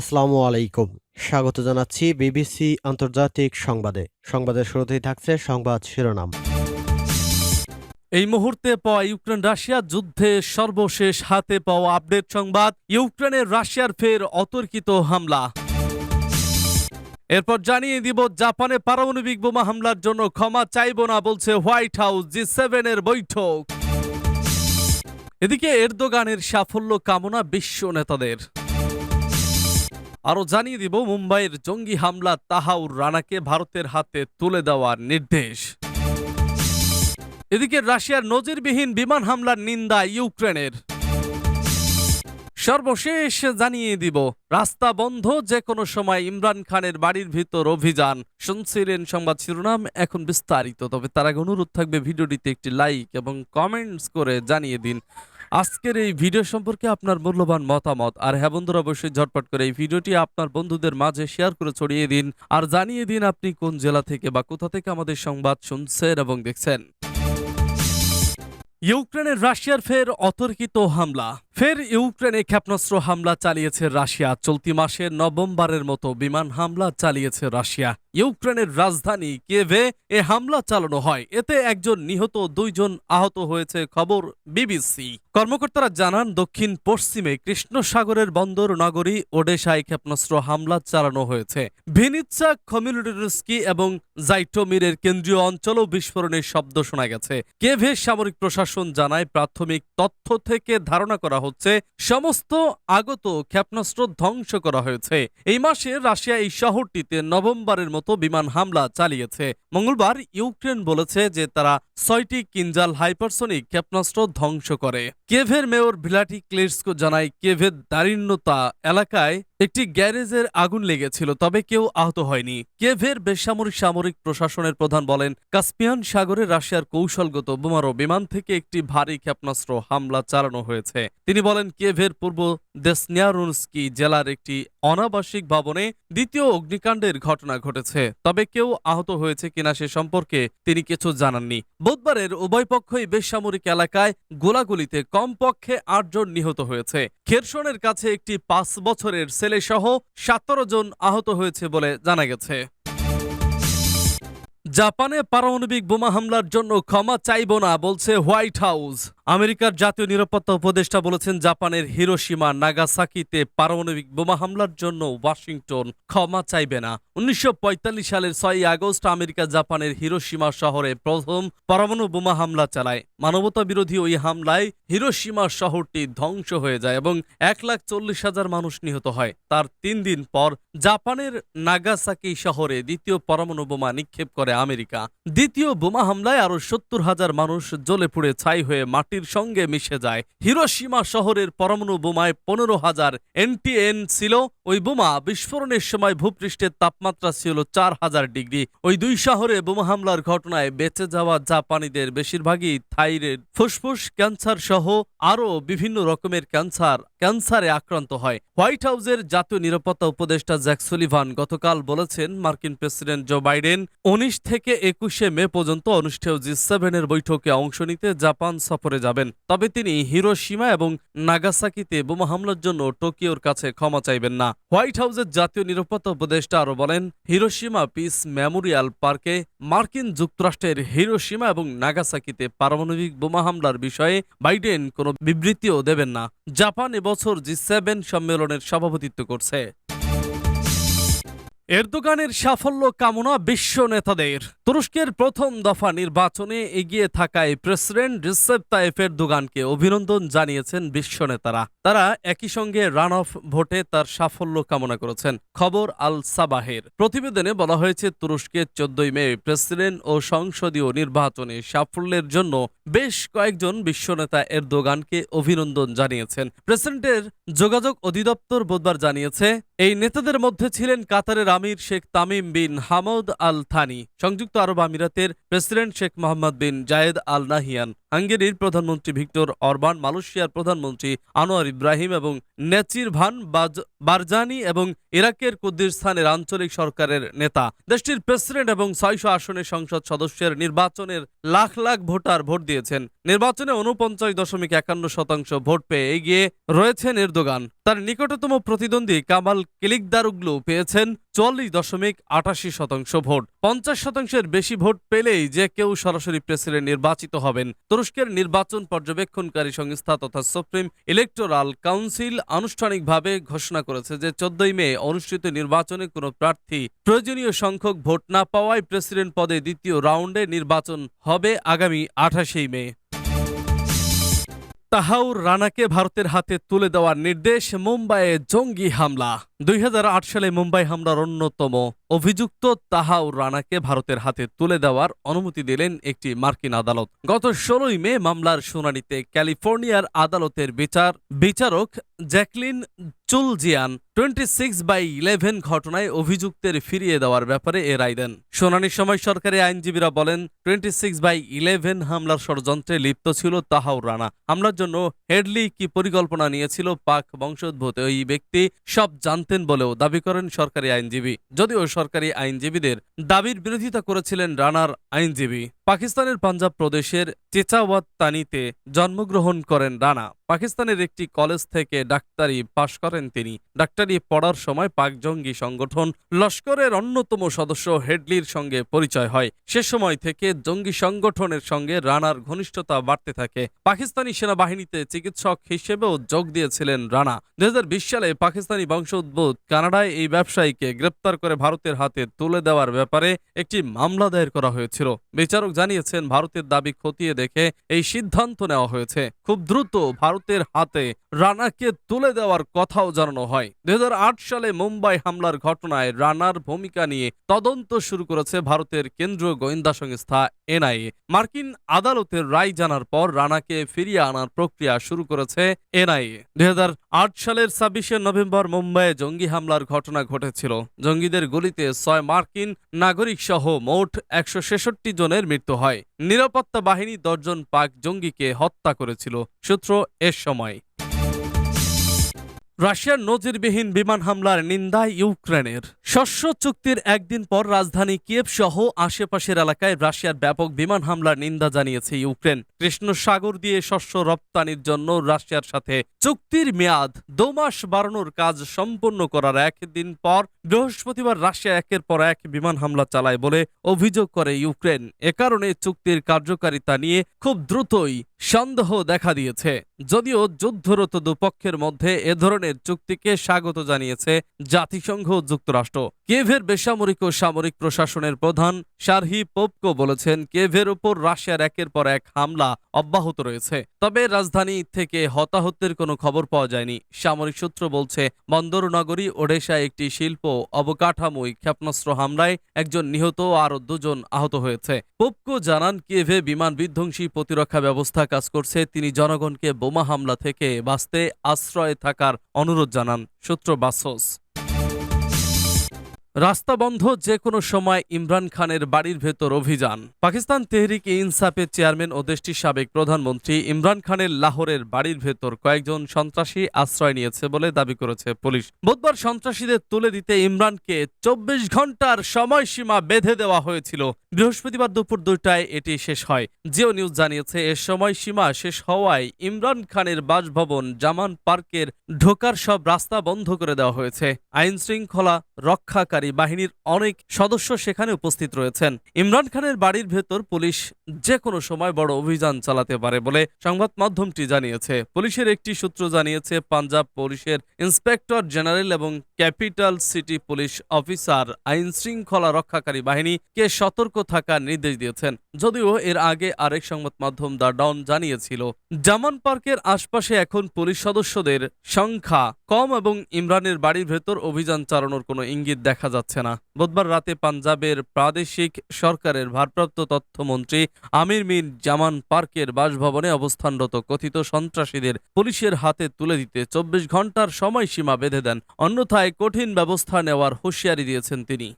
আসসালামু আলাইকুম। স্বাগত জানাচ্ছি বিবিসি আন্তর্জাতিক সংবাদে। সংবাদের শুরুতেই থাকছে সংবাদ শিরোনাম। এই মুহূর্তে পাওয়া ইউক্রেন রাশিয়া যুদ্ধে সর্বশেষ হাতে পাওয়া আপডেট সংবাদ ইউক্রেনের রাশিয়ার ফের অতর্কিত হামলা। এরপর জানিয়ে দিব, জাপানে পারমাণবিক বোমা হামলার জন্য ক্ষমা চাইব না বলছে হোয়াইট হাউস জি সেভেনের বৈঠক। এদিকে এরদোগানের সাফল্য কামনা বিশ্ব নেতাদের। আরও জানিয়ে দিব, মুম্বাইয়ের জঙ্গি হামলা তাহাউর রানাকে ভারতের হাতে তুলে দেওয়ার নির্দেশ। এদিকে রাশিয়ার নজিরবিহীন বিমান হামলার নিন্দা ইউক্রেনের। সর্বশেষ জানিয়ে দিব, রাস্তা বন্ধ যে কোনো সময় ইমরান খানের বাড়ির ভিতর অভিযান। শুনছিলেন সংবাদ শিরোনাম, এখন বিস্তারিত। তবে তার আগে অনুরোধ থাকবে ভিডিওটিতে একটি লাইক এবং কমেন্টস করে জানিয়ে দিন। আজকের এই ভিডিও সম্পর্কে আপনার মূল্যবান মতামত। আর হ্যাঁ বন্ধুরা, অবশ্যই ঝটপট করে এই ভিডিওটি আপনার বন্ধুদের মাঝে শেয়ার করে ছড়িয়ে দিন। আর জানিয়ে দিন আপনি কোন জেলা থেকে বা কোথা থেকে আমাদের সংবাদ শুনছেন এবং দেখছেন। ইউক্রেনের রাশিয়ার ফের অতর্কিত হামলা। ফের ইউক্রেনে ক্ষেপণাস্ত্র হামলা চালিয়েছে রাশিয়া। চলতি মাসে নভেম্বরের মতো বিমান হামলা চালিয়েছে রাশিয়া। ইউক্রেনের রাজধানী কেভে এ হামলা চালানো হয়। এতে একজন নিহত, দুইজন আহত হয়েছে, খবর বিবিসি। কর্মকর্তারা জানান, দক্ষিণ পশ্চিমে কৃষ্ণ সাগরের বন্দর, নগরী, ওডেশায় ক্ষেপণাস্ত্র হামলা চালানো হয়েছে। ভিনিৎসা কমিউনিটিস্কি এবং জাইটোমিরের কেন্দ্রীয় অঞ্চলও বিস্ফোরণের শব্দ শোনা গেছে। কেভে সামরিক প্রশাসন জানায়, প্রাথমিক তথ্য থেকে ধারণা করা হচ্ছে, সমস্ত আগত ক্ষেপণাস্ত্র ধ্বংস করা হয়েছে। এই মাসে রাশিয়া এই শহরটিতে নভেম্বরের মতো বিমান হামলা চালিয়েছে। মঙ্গলবার ইউক্রেন বলেছে যে তারা ছয়টি কিনজাল হাইপারসনিক ক্ষেপণাস্ত্র ধ্বংস করে। কেভের মেয়র ভিলাটি ক্লেটসকো জানায় কেভের দারিণ্যতা এলাকায় একটি গ্যারেজের আগুন লেগেছিল, তবে কেউ আহত হয়নি। কেভের বেসামরিক সামরিক প্রশাসনের প্রধান বলেন, কাস্পিয়ান সাগরে রাশিয়ার কৌশলগত বোমারো বিমান থেকে একটি ভারী ক্ষেপণাস্ত্র হামলা চালানো হয়েছে। তিনি বলেন, কেভের পূর্ব দেসনিয়ারুনস্কি জেলার একটি অনাবাসিক ভবনে দ্বিতীয় অগ্নিকাণ্ডের ঘটনা ঘটেছে, তবে কেউ আহত হয়েছে কিনা সে সম্পর্কে তিনি কিছু জানাননি। বুধবারের উভয় পক্ষই বেসামরিক এলাকায় গোলাগুলিতে কমপক্ষে আটজন নিহত হয়েছে। খেরসনের কাছে একটি পাঁচ বছরের ছেলে সহ সতেরো জন আহত হয়েছে বলে জানা গেছে। জাপানে পারমাণবিক বোমা হামলার জন্য ক্ষমা চাইব না, বলছে হোয়াইট হাউস। আমেরিকার জাতীয় নিরাপত্তা উপদেষ্টা বলেছেন জাপানের হিরোসীমা নাগাসাকিতে পারমাণবিক বোমা হামলার জন্য ওয়াশিংটন ক্ষমা চাইবে না। উনিশশো সালের ছয়ই আগস্ট আমেরিকা জাপানের হিরোসীমা শহরে প্রথম পরমাণু বোমা হামলা চালায়। মানবতা বিরোধী ওই হামলায় হিরোসীমা শহরটি ধ্বংস হয়ে যায় এবং এক লাখ চল্লিশ হাজার মানুষ নিহত হয়। তার তিন দিন পর জাপানের নাগাসাকি শহরে দ্বিতীয় পরমাণু বোমা নিক্ষেপ করে আমেরিকা। দ্বিতীয় বোমা হামলায় আরও সত্তর হাজার মানুষ জ্বলে পুড়ে ছাই হয়ে মাটির সঙ্গে মিশে যায়। হিরোসীমা শহরের পরমাণু বোমায় পনেরো হাজার এনটিএন ছিল। ওই বোমা বিস্ফোরণের সময় ভূপৃষ্ঠের তাপমাত্রা ছিল চার হাজার ডিগ্রি। ওই দুই শহরে বোমা হামলার ঘটনায় বেঁচে যাওয়া জাপানিদের বেশিরভাগই থাইরয়েড ফুসফুস, ক্যান্সার সহ আরও বিভিন্ন রকমের ক্যান্সার, ক্যান্সারে আক্রান্ত হয়। হোয়াইট হাউসের জাতীয় নিরাপত্তা উপদেষ্টা জ্যাক সুলিভান গতকাল বলেছেন, মার্কিন প্রেসিডেন্ট জো বাইডেন উনিশ থেকে একুশে মে পর্যন্ত অনুষ্ঠেয় জি সেভেনের বৈঠকে অংশ নিতে জাপান সফরে যাবেন, তবে তিনি হিরোসীমা এবং নাগাসাকিতে বোমা হামলার জন্য টোকিওর কাছে ক্ষমা চাইবেন না। হোয়াইট হাউসের জাতীয় নিরাপত্তা উপদেষ্টা আরও বলেন হিরোসীমা পিস মেমোরিয়াল পার্কে মার্কিন যুক্তরাষ্ট্রের হিরোসীমা এবং নাগাসাকিতে পারমাণবিক বোমা হামলার বিষয়ে বাইডেন কোনো বিবৃতিও দেবেন না। জাপান এবছর জি সেভেন সম্মেলনের সভাপতিত্ব করছে। এরদোগানের সাফল্য কামনা বিশ্ব নেতাদের। তুরস্কের প্রথম দফা নির্বাচনে এগিয়ে থাকায় প্রেসিডেন্ট রিসেপ তাইফ এরদোগানকে অভিনন্দন জানিয়েছেন বিশ্ব নেতারা। তারা একই সঙ্গে রান অফ ভোটে তার সাফল্য কামনা করেছেন। খবর আল সাবাহের। প্রতিবেদনে বলা হয়েছে, তুরস্কের চোদ্দই মে প্রেসিডেন্ট ও সংসদীয় নির্বাচনে সাফল্যের জন্য বেশ কয়েকজন বিশ্বনেতা এরদোগানকে অভিনন্দন জানিয়েছেন। প্রেসিডেন্টের যোগাযোগ অধিদপ্তর বুধবার জানিয়েছে এই নেতাদের মধ্যে ছিলেন কাতারের আমির শেখ তামিম বিন হামদ আল থানি সংযুক্ত আরব আমিরাতের president Sheikh Mohammed bin Zayed Al Nahyan হাঙ্গেরির প্রধানমন্ত্রী ভিক্টর অরবান, মালয়েশিয়ার প্রধানমন্ত্রী আনোয়ার ইব্রাহিম এবং নেচির ভান বারজানি এবং ইরাকের কুর্দিস্তানের আঞ্চলিক সরকারের নেতা। দেশটির প্রেসিডেন্ট এবং ছয়শো আসনের সংসদ সদস্যের নির্বাচনের লাখ লাখ ভোটার ভোট দিয়েছেন। নির্বাচনে উনপঞ্চাশ দশমিক একান্ন শতাংশ ভোট পেয়ে এগিয়ে রয়েছেন এরদোগান। তার নিকটতম প্রতিদ্বন্দ্বী কামাল কিলিকদারুগলু পেয়েছেন চুয়াল্লিশ দশমিক আটাশি শতাংশ ভোট। পঞ্চাশ শতাংশের বেশি ভোট পেলেই যে কেউ সরাসরি প্রেসিডেন্ট নির্বাচিত হবেন। তুরস্কের নির্বাচন পর্যবেক্ষণকারী সংস্থা তথা সুপ্রিম ইলেকটোরাল কাউন্সিল আনুষ্ঠানিকভাবে ঘোষণা করেছে যে চোদ্দই মে অনুষ্ঠিত নির্বাচনে কোনো প্রার্থী প্রয়োজনীয় সংখ্যক ভোট না পাওয়ায় প্রেসিডেন্ট পদে দ্বিতীয় রাউন্ডে নির্বাচন হবে আগামী আঠাশেই মে। তাহাউর রানাকে ভারতের হাতে তুলে দেওয়ার নির্দেশ, মুম্বাইয়ে জঙ্গি হামলা। দুই হাজার আট সালে মুম্বাই হামলার অন্যতম অভিযুক্ত তাহাউর রানাকে ভারতের হাতে তুলে দেওয়ার অনুমতি দিলেন একটি মার্কিন আদালত। গত ষোলোই মে মামলার শুনানিতে ক্যালিফোর্নিয়ার আদালতের বিচার বিচারক Jacqueline Chooljian twenty six by eleven ঘটনায় অভিযুক্তের ফিরিয়ে দেওয়ার ব্যাপারে এ রায় দেন। শুনানির সময় সরকারি আইনজীবীরা বলেন, টোয়েন্টি সিক্স বাই ইলেভেন হামলার ষড়যন্ত্রে লিপ্ত ছিল তাহাউর রানা। হামলার জন্য হেডলি কি পরিকল্পনা নিয়েছিল পাক বংশোদ্ভূত ওই ব্যক্তি সব জানতেন বলেও দাবি করেন সরকারি আইনজীবী। যদিও সরকারি আইনজীবীদের দাবির বিরোধিতা করেছিলেন রানার আইনজীবী। পাকিস্তানের পাঞ্জাব প্রদেশের চেচাওয়াত তানিতে জন্মগ্রহণ করেন রানা। পাকিস্তানের একটি কলেজ থেকে ডাক্তারি পাশ করেন তিনি। ডাক্তারি পড়ার সময় পাক জঙ্গি সংগঠন লস্করের অন্যতম সদস্য হেডলির সঙ্গে পরিচয় হয়। সে সময় থেকে জঙ্গি সংগঠনের সঙ্গে রানার ঘনিষ্ঠতা বাড়তে থাকে। পাকিস্তানি সেনাবাহিনীতে চিকিৎসক হিসেবেও যোগ দিয়েছিলেন রানা। দু হাজার বিশ সালে পাকিস্তানি বংশোদ্ভূত কানাডায় এই ব্যবসায়ীকে গ্রেপ্তার করে ভারতের হাতে তুলে দেওয়ার ব্যাপারে একটি মামলা দায়ের করা হয়েছিল। বিচারক জানিয়েছেন, ভারতের দাবি খতিয়ে দেখে এই সিদ্ধান্ত নেওয়া হয়েছে। খুব দ্রুত ভারতের হাতে রানাকে তুলে দেওয়ার কথাও জানানো হয়। দুই সালে মুম্বাই হামলার ঘটনায় রানার ভূমিকা নিয়ে তদন্ত শুরু করেছে ভারতের কেন্দ্রীয় গোয়েন্দা সংস্থা এনআইএ। মার্কিন আদালতের রায় জানার পর রানাকে ফিরিয়ে আনার প্রক্রিয়া শুরু করেছে এনআইএ। দুই হাজার আট সালের ছাব্বিশে নভেম্বর মুম্বাইয়ে জঙ্গি হামলার ঘটনা ঘটেছিল। জঙ্গিদের গুলিতে ছয় মার্কিন নাগরিক সহ মোট একশো ছেষট্টি জনের মৃত্যু হয়। নিরাপত্তা বাহিনী দশজন পাক জঙ্গিকে হত্যা করেছিল। সূত্র এর সময়। রাশিয়ার নজিরবিহীন বিমান হামলার নিন্দায় ইউক্রেনের। শস্য চুক্তির একদিন পর রাজধানী কিয়েভ সহ আশেপাশের এলাকায় রাশিয়ার ব্যাপক বিমান হামলার নিন্দা জানিয়েছে ইউক্রেন। কৃষ্ণ সাগর দিয়ে শস্য রপ্তানির জন্য রাশিয়ার সাথে চুক্তির মেয়াদ দু মাস বাড়ানোর কাজ সম্পন্ন করার একদিন পর বৃহস্পতিবার রাশিয়া একের পর এক বিমান হামলা চালায় বলে অভিযোগ করে ইউক্রেন। এ কারণে চুক্তির কার্যকারিতা নিয়ে খুব দ্রুতই সন্দেহ দেখা দিয়েছে। যদিও যুদ্ধরত দুপক্ষের মধ্যে এ ধরনের চুক্তিকে স্বাগত জানিয়েছে জাতিসংঘ যুক্তরাষ্ট্র। কেভের বেসামরিক ও সামরিক প্রশাসনের প্রধান শারহি পোপকো বলেছেন কেভের উপর রাশিয়ার একের পর এক হামলা অব্যাহত রয়েছে। তবে রাজধানী থেকে হতাহতের কোনো খবর পাওয়া যায়নি। সামরিক সূত্র বলছে, বন্দর নগরী ওডেশায় একটি শিল্প অবকাঠামোই ক্ষেপণাস্ত্র হামলায় একজন নিহত ও আরও দুজন আহত হয়েছে। পোপকো জানান কেভে বিমান বিধ্বংসী প্রতিরক্ষা ব্যবস্থা কাজ করছে তিনি জনগণকে বোমা হামলা থেকে বাঁচতে আশ্রয়ে থাকার অনুরোধ জানান সূত্র বাসস। রাস্তা বন্ধ যে কোনো সময় ইমরান খানের বাড়ির ভেতর অভিযান। পাকিস্তান তেহরিক ইনসাফের চেয়ারম্যান ও দেশটির সাবেক প্রধানমন্ত্রী ইমরান খানের লাহোরের বাড়ির ভেতর কয়েকজন সন্ত্রাসী আশ্রয় নিয়েছে বলে দাবি করেছে পুলিশ। বুধবার সন্ত্রাসীদের তুলে দিতে ইমরানকে চব্বিশ ঘণ্টার সময়সীমা বেঁধে দেওয়া হয়েছিল। বৃহস্পতিবার দুপুর দুইটায় এটি শেষ হয়। জিও নিউজ জানিয়েছে, এ সময়সীমা শেষ হওয়ায় ইমরান খানের বাসভবন, জামান পার্কের ঢোকার সব রাস্তা বন্ধ করে দেওয়া হয়েছে। আইন শৃঙ্খলা রক্ষাকারী বাহিনীর অনেক সদস্য সেখানে উপস্থিত রয়েছেন। ইমরান খানের বাড়ির ভেতর পুলিশ যে কোনো সময় বড় অভিযান চালাতে পারে বলে সংবাদ মাধ্যমটি জানিয়েছে। পুলিশের একটি সূত্র জানিয়েছে, পাঞ্জাব পুলিশের ইন্সপেক্টর জেনারেল এবং ক্যাপিটাল সিটি পুলিশ অফিসার আইন শৃঙ্খলা রক্ষাকারী বাহিনীকে সতর্ক থাকার নির্দেশ দিয়েছেন। যদিও এর আগে আরেক সংবাদ মাধ্যম দ্য ডন জানিয়েছিল, জামান পার্কের আশপাশে এখন পুলিশ সদস্যদের সংখ্যা কম এবং ইমরানের বাড়ির ভেতর অভিযান চালানোর কোনো ইঙ্গিত দেখা যাচ্ছে না। বুধবার রাতে পাঞ্জাবের প্রাদেশিক সরকারের ভারপ্রাপ্ত তথ্যমন্ত্রী আমির মিন জামান পার্কের বাসভবনে অবস্থানরত কথিত সন্ত্রাসীদের পুলিশের হাতে তুলে দিতে চব্বিশ ঘণ্টার সময়সীমা বেঁধে দেন। অন্যথায় কঠিন ব্যবস্থা নেওয়ার হুঁশিয়ারি দিয়েছেন তিনি।